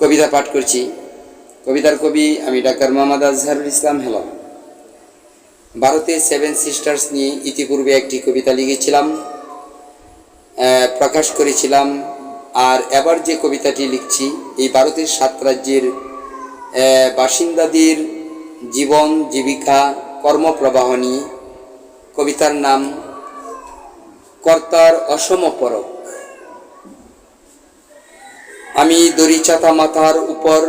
কবিতা পাঠ করছি। কবিতার কবি আমি ডাক্তার মোহাম্মদ আজহারুল ইসলাম হেলাল। ভারতে সেভেন সিস্টার্স নিয়ে ইতিপূর্বে একটি কবিতা লিখেছিলাম প্রকাশ করেছিলাম, আর এবার যে কবিতাটি লিখছি, এই ভারতের সাত রাজ্যের বাসিন্দাদের জীবন, জীবিকা, কর্মপ্রবাহ নিয়ে কবিতার নাম কর্তার অসম পরক আমি দড়ি চাতা মাথার উপর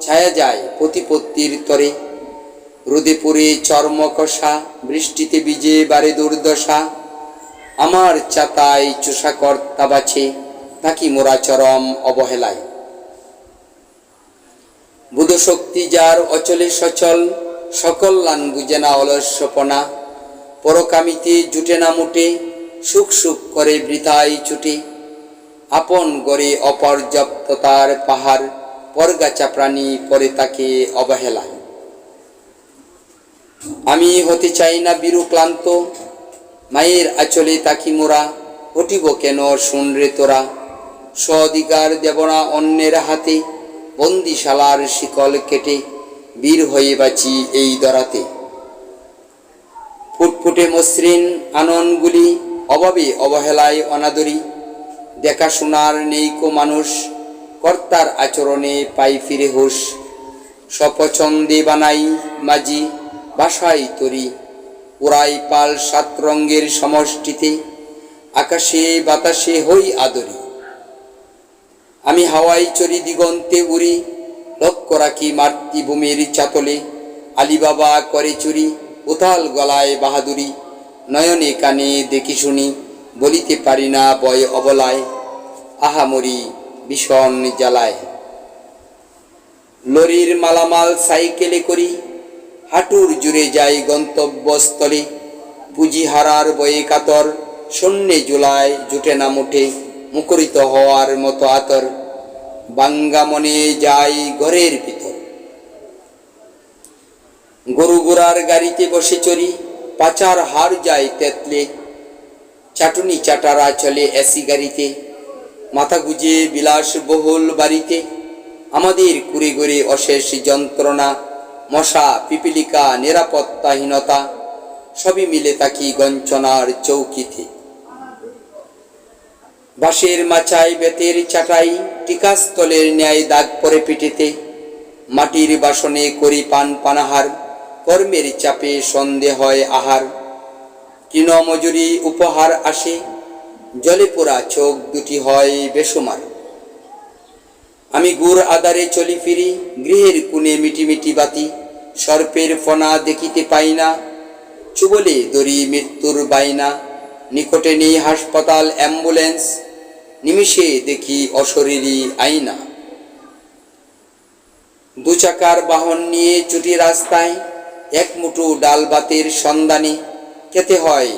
ছায়া যায় প্রতিপত্তির তরে। রোদে পুরে চর্ম কষা বৃষ্টিতে বিজে বারে দুর্দশা। আমার চাতায় চোষা কর্তা বাছে থাকি মোরা চরম অবহেলায়। বুধশক্তি যার অচলে সচল, সকল লান বুঝে না অলস্যপনা। পরকামিতে জুটে না মুটে, সুখ সুখ করে বৃথায় ছুটে। আপন গড়ে অপর্যাপ্ততার পাহাড়, পরগাছা প্রাণী পরে তাকে অবহেলা। আমি হতে চাই না বিরু ক্লান্ত, মায়ের আচলে তাকি মোরা হটিব কেন শুন রে তোরা? স্বধিকার দেবনা অন্যের হাতে, বন্দিশালার শিকল কেটে বীর হয়ে বাঁচি এই দরাতে। ফুটফুটে মসৃণ আননগুলি, অভাবে অবহেলায় অনাদরি দেখাশোনার নেইকো মানুষ, কর্তার আচরণে পাই ফিরে হুশ। স্বপছন্দে বানাই মাঝি বাসাই তরি। উড়াই পাল সাত রঙ্গের সমষ্টিতে, আকাশে বাতাসে হই আদরি। আমি হাওয়াই চরি দিগন্তে উড়ি, লক্ষ্য রাখি মাতৃভূমির চাতলে। আলিবাবা করে চুরি, উথাল গলায় বাহাদুরি, নয়নে কানে দেখি শুনি। বলিতে পারি না বয় অবলায় আহামরি ভীষণ জ্বালায়। লরির মালামাল সাইকেলে করি, হাঁটুর জুড়ে যাই গন্তব্যস্থলে পুঁজি হারার বয়ে কাতর শূন্যে জুলায় জুটে না মুঠে মুখরিত হওয়ার মতো আতর, বাঙ্গা মনে যাই ঘরের ভিতর। গরু গোড়ার গাড়িতে বসে চড়ি, পাচার হার যায় তেতলে চাটুনি চাটারা চলে এসি গাড়িতে, মাথা গুজে বিলাস বহুল বাড়িতে। আমাদের কুড়ে ঘুরে অশেষ যন্ত্রণা, মশা, পিপিলিকা, নিরাপত্তাহীনতা, সবই মিলে তাকি গঞ্চনার চৌকিতে। বাঁশের মাচায় বেতের চাটাই, টিকাস্থলের ন্যায় দাগ পরে পিঠেতে মাটির বাসনে করি পান পানাহার, কর্মের চাপে সন্ধে হয় আহার। তৃণমজুরি উপহার আসে জলে পোড়া চোখ দুটি হয় বেসুমার। আমি গুড় আদারে চলি ফিরি, গৃহের কুনে মিটি মিটি বাতি, সর্পের ফনা দেখিতে পাই না, চুবলে দড়ি মৃত্যুর বাইনা নিকটে নেই হাসপাতাল অ্যাম্বুলেন্স, নিমিষে দেখি অশরীরী আইনা দু চাকার বাহন নিয়ে চুটি রাস্তায়, এক মুঠো ডাল বাতের সন্ধানে খেতে হয়।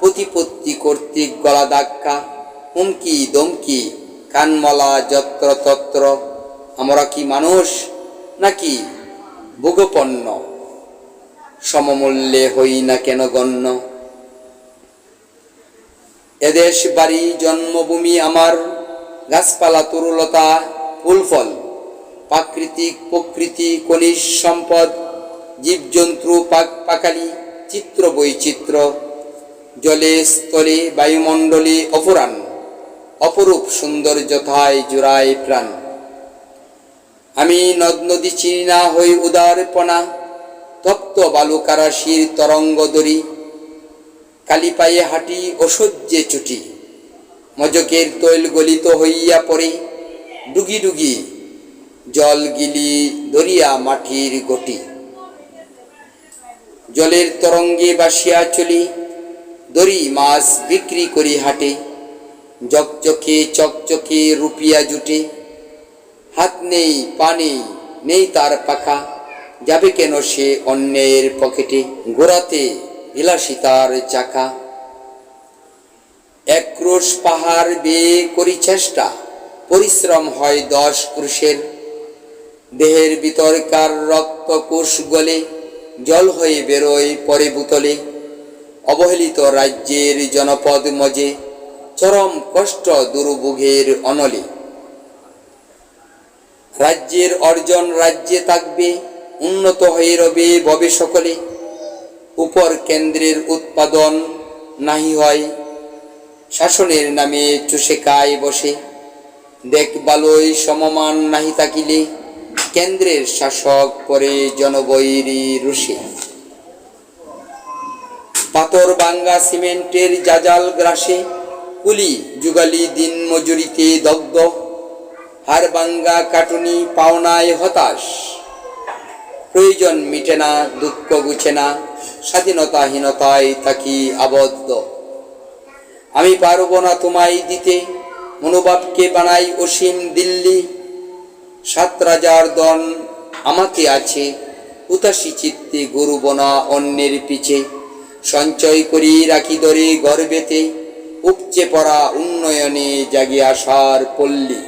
প্রতিপত্তি কর্তৃক গলা ধাক্কা, হুমকি দমকি কানমলা, যত্র তত্র। আমরা কি মানুষ নাকি ভোগপন্ন সমমূল্যে হই না কেন গণ্য? এদেশ বাড়ি, জন্মভূমি আমার। গাছপালা, তরুলতা, ফুলফল। প্রাকৃতিক প্রকৃতি, খনিজ সম্পদ, জীবজন্তু পাক পাকালি চিত্র বৈচিত্র্য জলে স্থলে বায়ুমণ্ডলে অপরাণ অপরূপ সুন্দর যথায় জোড়ায় প্রাণ। আমি নদ নদী চিনি না হই উদারপনা, তপ্ত বালুকারাশির তরঙ্গ দরি কালি পায়ে হাঁটি অসহ্যে চুটি, মজকের তৈল গলিত হইয়া পড়ে, ডুগি ডুগি জল গিলি দরিয়া মাটির গটি জলের তরঙ্গে বাসিয়া চলি, দড়ি মাছ বিক্রি করি হাটে জকজকে চকচকে রুপিয়া জুটে, হাত নেই, পা নেই নেই তার পাখা, যাবে কেন সে অন্যের পকেটে? গোড়াতে বিলাসিতার চাকা। এক ক্রোশ পাহাড় বেয়ে করি চেষ্টা, পরিশ্রম হয় দশ ক্রুশের। দেহের ভিতরকার রক্ত কোষ গলে জল হয়ে বেরোয় পরে বুতলে। অবহেলিত রাজ্যের জনপদ মজে, চরম কষ্ট দুর্ভোগের অনলে। রাজ্যের অর্জন রাজ্যে থাকবে, উন্নত হয়ে রবে ববে সকলে। উপর কেন্দ্রের উৎপাদন নাহি হয়, শাসনের নামে চুষে কায় বসে। দেখবালই সমমান নাহি থাকিলে কেন্দ্রের শাসক পরে জনবৈরী রুষে পাথর বাঙ্গা সিমেন্টের জাজাল গ্রাসে কুলি যুগালি দিন মজুরিতে দগ্ধ, হার বাঙ্গা কাটুনি পাওনায় হতাশ। প্রয়োজন মিটে না, দুঃখ গুছে না, স্বাধীনতাহীনতায় থাকি আবদ্ধ। আমি পারব না তোমায় দিতে, মনোভাবকে বানাই অসীম দিল্লি সাত রাজার দন আমাকে আছে। উতাসী চিত্তে গরু বনা অন্যের পিছে। সঞ্চয় করি রাখি ধরে গর্বেতে উপচে পড়া উন্নয়নে জাগিয়ে আসার পল্লী।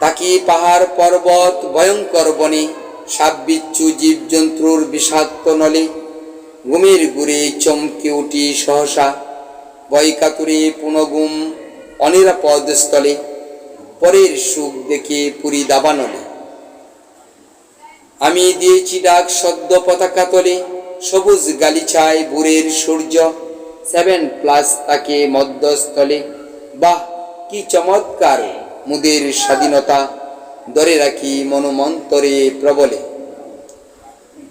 তাকি পাহাড় পর্বত ভয়ঙ্কর বনে। সাপ বিচ্ছু জীবজন্তুর বিষাক্ত নলে। ঘুমের গুড়ে চমকে উঠি সহসা। বয়কাতুরে পুনগুম অনিরাপদ স্থলে। পরের সুখ দেখে পুরি দাবানলে। আমি দিয়েছি ডাক সদ্য পতাকা তলে, সবুজ গালিচায় বুড়ের সূর্য, সেভেন প্লাস তাকে মধ্যস্থলে। বাহ, কি চমৎকার মুদের স্বাধীনতা, ধরে রাখি মনোমন্তরে প্রবলে।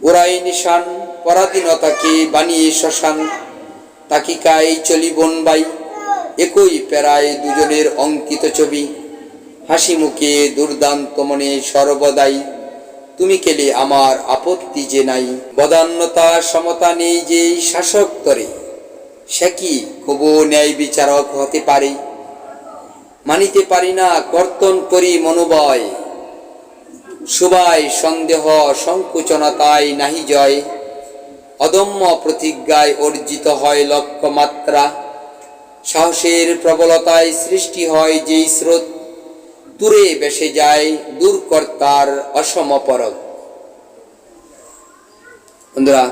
ওরাই নিশান, পরাধীনতাকে বানিয়ে শ্মশান তাকিকাই চলি বনবাই, একই পেরায় দুজনের অঙ্কিত ছবি। হাসি মুখে দুর্দান্ত মনে সর্বদাই। তুমি কেলে আমার আপত্তি যে নাই? বদান্যতা, সমতা নেই যে শাসক তরে। সে কি কবু ন্যায় বিচারক হতে পারে? মানিতে পারি না কর্তন করি মনোবয়। সুবাই সন্দেহ সংকুচনতায় নাহি জয়। অদম্য প্রতিজ্ঞায় অর্জিত হয় লক্ষ্যমাত্রা। সাহসের প্রবলতায় সৃষ্টি হয় যেই স্রোত। দূরে বেসে যায় দূরকর্তার অসম পরক বন্ধুরা,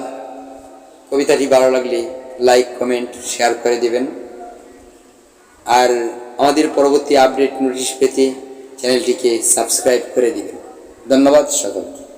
কবিতাটি ভালো লাগলে লাইক, কমেন্ট, শেয়ার করে দেবেন। আর আমাদের পরবর্তী আপডেট নোটিশ পেতে চ্যানেলটিকে সাবস্ক্রাইব করে দিবেন। ধন্যবাদ সকলকে।